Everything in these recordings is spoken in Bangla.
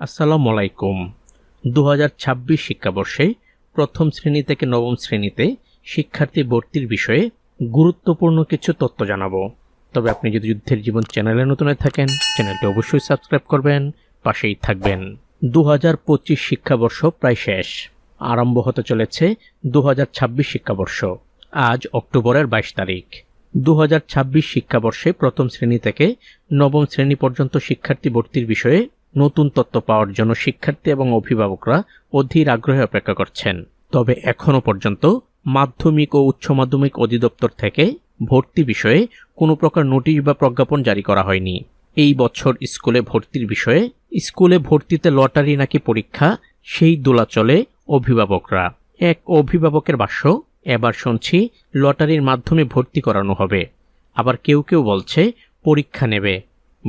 আসসালামু আলাইকুম দু ছাব্বিশ শিক্ষাবর্ষে প্রথম শ্রেণি থেকে নবম শ্রেণীতে শিক্ষার্থী ভর্তির বিষয়ে গুরুত্বপূর্ণ কিছু তথ্য জানাব। তবে আপনি যদি যুদ্ধের জীবন চ্যানেলে নতুন থাকেন, চ্যানেলটি অবশ্যই সাবস্ক্রাইব করবেন, পাশেই থাকবেন। দু হাজার পঁচিশ শিক্ষাবর্ষ প্রায় শেষ। আরম্ভ হতে চলেছে দু ছাব্বিশ শিক্ষাবর্ষ। আজ অক্টোবরের বাইশ তারিখ। দু হাজার ছাব্বিশ শিক্ষাবর্ষে প্রথম শ্রেণি থেকে নবম শ্রেণি পর্যন্ত শিক্ষার্থী ভর্তির বিষয়ে নতুন তত্ত্ব পাওয়ার জন্য শিক্ষার্থী এবং অভিভাবকরা অধীর আগ্রহে অপেক্ষা করছেন। তবে এখনও পর্যন্ত মাধ্যমিক ও উচ্চ মাধ্যমিক অধিদপ্তর থেকে ভর্তি বিষয়ে কোনো প্রকার নোটিশ বা প্রজ্ঞাপন জারি করা হয়নি। এই বছর স্কুলে ভর্তির বিষয়ে স্কুলে ভর্তিতে লটারি নাকি পরীক্ষা, সেই দোলাচলে অভিভাবকরা। এক অভিভাবকের ভাষ্য এবার শুনছি লটারির মাধ্যমে ভর্তি করানো হবে। আবার কেউ কেউ বলছে, পরীক্ষা নেবে।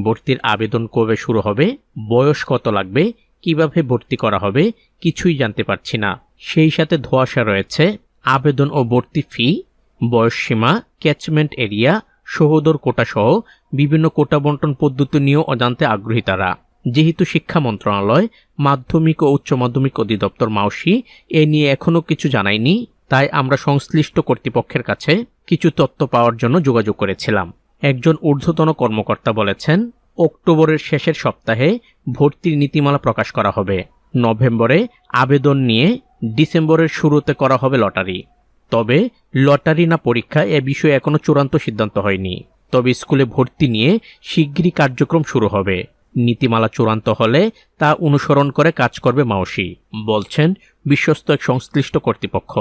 ভর্তির আবেদন কবে শুরু হবে, বয়স কত লাগবে, কীভাবে ভর্তি করা হবে, কিছুই জানতে পারছি না। সেই সাথে ধোয়াশা রয়েছে, আবেদন ও ভর্তি ফি বয়সসীমা ক্যাচমেন্ট এরিয়া সহোদর কোটা সহ বিভিন্ন কোটা বন্টন পদ্ধতি নিয়েও অজান্তে আগ্রহী তারা। যেহেতু শিক্ষা মন্ত্রণালয়, মাধ্যমিক ও উচ্চ মাধ্যমিক অধিদপ্তর মাউসি, এ নিয়ে এখনও কিছু জানায়নি, তাই আমরা সংশ্লিষ্ট কর্তৃপক্ষের কাছে কিছু তথ্য পাওয়ার জন্য যোগাযোগ করেছিলাম। একজন ঊর্ধ্বতন কর্মকর্তা বলেছেন অক্টোবরের শেষের সপ্তাহে ভর্তির নীতিমালা প্রকাশ করা হবে। নভেম্বরে আবেদন নিয়ে ডিসেম্বরের শুরুতে করা হবে লটারি। তবে লটারি না পরীক্ষা এ বিষয়ে এখনও চূড়ান্ত সিদ্ধান্ত হয়নি। তবে স্কুলে ভর্তি নিয়ে শিগগিরই কার্যক্রম শুরু হবে। নীতিমালা চূড়ান্ত হলে তা অনুসরণ করে কাজ করবে মাওসি বলছেন বিশ্বস্ত এক সংশ্লিষ্ট কর্তৃপক্ষ।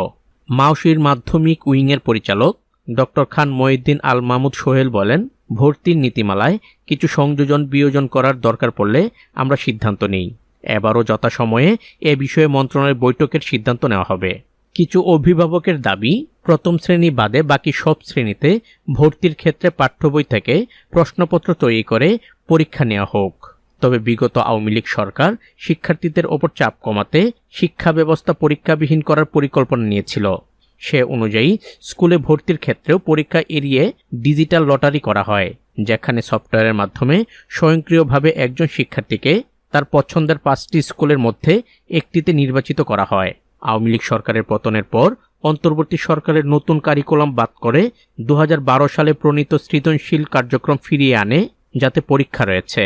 মাওসির মাধ্যমিক উইংয়ের পরিচালক ডক্টর খান মহিউদ্দিন আল মাহমুদ সোহেল বলেন, ভর্তির নীতিমালায় কিছু সংযোজন বিয়োজন করার দরকার পড়লে আমরা সিদ্ধান্ত নিই। এবারও যথাসময়ে এ বিষয়ে মন্ত্রণালয়ের বৈঠকের সিদ্ধান্ত নেওয়া হবে। কিছু অভিভাবকের দাবি, প্রথম শ্রেণি বাদে বাকি সব শ্রেণীতে ভর্তির ক্ষেত্রে পাঠ্য বই থেকে প্রশ্নপত্র তৈরি করে পরীক্ষা নেওয়া হোক। তবে বিগত আওয়ামী লীগ সরকার শিক্ষার্থীদের ওপর চাপ কমাতে শিক্ষা ব্যবস্থা পরীক্ষাবিহীন করার পরিকল্পনা নিয়েছিল। সে অনুযায়ী স্কুলে ভর্তির ক্ষেত্রেও পরীক্ষা এড়িয়ে ডিজিটাল লটারি করা হয়, যেখানে সফটওয়্যারের মাধ্যমে স্বয়ংক্রিয়ভাবে একজন শিক্ষার্থীকে তার পছন্দের পাঁচটি স্কুলের মধ্যে একটিতে নির্বাচিত করা হয়। আওয়ামী লীগ সরকারের পতনের পর অন্তর্বর্তী সরকারের নতুন কারিকুলাম বাদ করে দু হাজার বারো সালে প্রণীত সৃজনশীল কার্যক্রম ফিরিয়ে আনে, যাতে পরীক্ষা রয়েছে।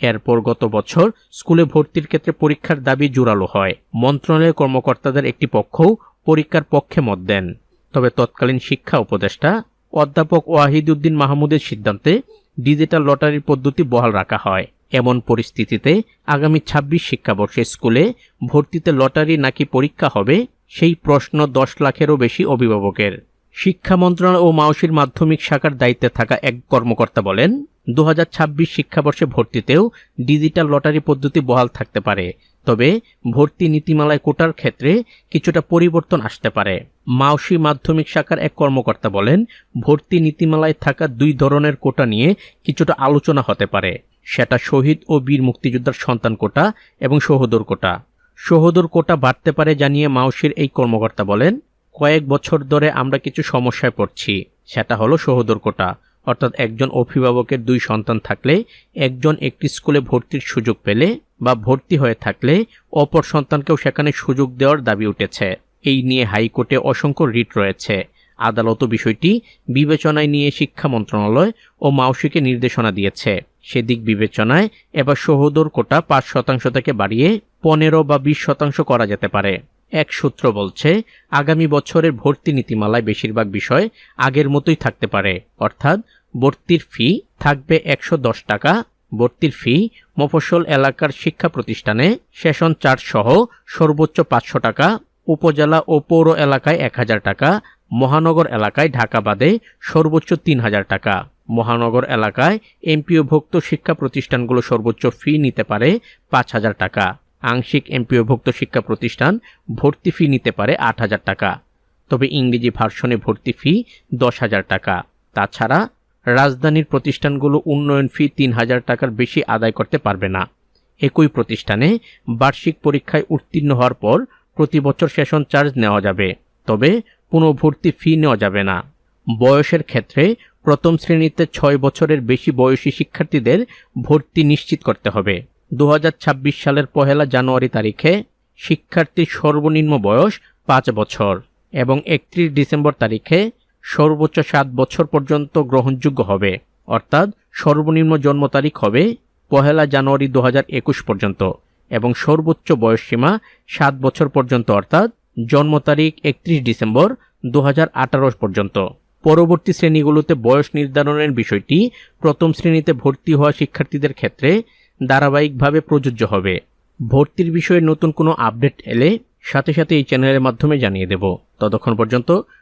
এরপর গত বছর স্কুলে ভর্তির ক্ষেত্রে পরীক্ষার দাবি জোরালো হয়। মন্ত্রণালয়ের কর্মকর্তাদের একটি পক্ষও পরীক্ষার পক্ষে মত দেন। তবে তৎকালীন শিক্ষা উপদেষ্টা অধ্যাপক ওয়াহিদুদ্দিন মাহমুদের সিদ্ধান্তে ডিজিটাল লটারির পদ্ধতি বহাল রাখা হয়। এমন পরিস্থিতিতে আগামী ২৬ শিক্ষাবর্ষে স্কুলে ভর্তিতে লটারি নাকি পরীক্ষা হবে, সেই প্রশ্ন দশ লাখেরও বেশি অভিভাবকের। শিক্ষা মন্ত্রণালয় ও মাওসির মাধ্যমিক শাখার দায়িত্বে থাকা এক কর্মকর্তা বলেন, দু হাজার ছাব্বিশ শিক্ষাবর্ষে ভর্তিতেও ডিজিটাল লটারি পদ্ধতি বহাল থাকতে পারে। তবে ভর্তি নীতিমালায় কোটার ক্ষেত্রে কিছুটা পরিবর্তন আসতে পারে। মাওসি মাধ্যমিক শাখার এক কর্মকর্তা বলেন, ভর্তি নীতিমালায় থাকা দুই ধরনের কোটা নিয়ে কিছুটা আলোচনা হতে পারে। সেটা শহীদ ও বীর মুক্তিযোদ্ধার সন্তান কোটা এবং সহোদর কোটা। সহোদর কোটা বাড়তে পারে জানিয়ে মাওসির এই কর্মকর্তা বলেন, কয়েক বছর ধরে আমরা কিছু সমস্যায় পড়ছি। সেটা হলো সহোদর কোটা। অর্থাৎ একজন অভিভাবকের দুই সন্তান থাকলে একজন একটি স্কুলে ভর্তির সুযোগ পেলে বা ভর্তি হয়ে থাকলে অপর সন্তানকেও সেখানে সুযোগ দেওয়ার দাবি উঠেছে। এই নিয়ে হাইকোর্টে অসংখ্য রিট রয়েছে। আদালত বিষয়টি বিবেচনায় নিয়ে শিক্ষা মন্ত্রণালয় ও মাওসিকে নির্দেশনা দিয়েছে। সেদিক বিবেচনায় এবার সহোদর কোটা পাঁচ শতাংশ থেকে বাড়িয়ে পনেরো বা বিশ শতাংশ করা যেতে পারে। এক সূত্র বলছে, আগামী বছরের ভর্তি নীতিমালায় বেশিরভাগ বিষয় আগের মতোই থাকতে পারে। অর্থাৎ ভর্তির ফি থাকবে একশো দশ টাকা ভর্তির ফি মফস্বল এলাকার শিক্ষা প্রতিষ্ঠানে সেশন চার্জ সহ সর্বোচ্চ পাঁচশো টাকা, উপজেলা ও পৌর এলাকায় এক হাজার টাকা, মহানগর এলাকায় ঢাকা বাদে সর্বোচ্চ তিন হাজার টাকা। মহানগর এলাকায় এমপিওভুক্ত শিক্ষা প্রতিষ্ঠানগুলো সর্বোচ্চ ফি নিতে পারে পাঁচ হাজার টাকা। আংশিক এমপিওভুক্ত শিক্ষা প্রতিষ্ঠান ভর্তি ফি নিতে পারে আট হাজার টাকা। তবে ইংরেজি ভার্সনে ভর্তি ফি দশ হাজার টাকা। তাছাড়া রাজধানীর প্রতিষ্ঠানগুলো উন্নয়ন ফি তিন হাজার টাকার বেশি আদায় করতে পারবে না। একই প্রতিষ্ঠানে বার্ষিক পরীক্ষায় উত্তীর্ণ হওয়ার পর প্রতি বছর সেশন চার্জ নেওয়া যাবে, তবে পুনঃভর্তি ফি নেওয়া যাবে না। বয়সের ক্ষেত্রে প্রথম শ্রেণীতে ছয় বছরের বেশি বয়সী শিক্ষার্থীদের ভর্তি নিশ্চিত করতে হবে। দু হাজার ছাব্বিশ সালের পহেলা জানুয়ারি তারিখে শিক্ষার্থীর সর্বনিম্ন বয়স পাঁচ বছর এবং একত্রিশ ডিসেম্বর তারিখে সর্বোচ্চ সাত বছর পর্যন্ত গ্রহণযোগ্য হবে। অর্থাৎ সর্বনিম্ন জন্ম তারিখ হবে পহেলা জানুয়ারি দু হাজার একুশ পর্যন্ত এবং সর্বোচ্চ বয়সসীমা সাত বছর পর্যন্ত, অর্থাৎ জন্ম তারিখ একত্রিশ ডিসেম্বর দু হাজার আঠারো পর্যন্ত। পরবর্তী শ্রেণীগুলোতে বয়স নির্ধারণের বিষয়টি প্রথম শ্রেণীতে ভর্তি হওয়া শিক্ষার্থীদের ক্ষেত্রে ধারাবাহিকভাবে প্রযোজ্য হবে। ভর্তির বিষয়ে নতুন কোনো আপডেট এলে সাথে সাথে এই চ্যানেলের মাধ্যমে জানিয়ে দেব। ততক্ষণ পর্যন্ত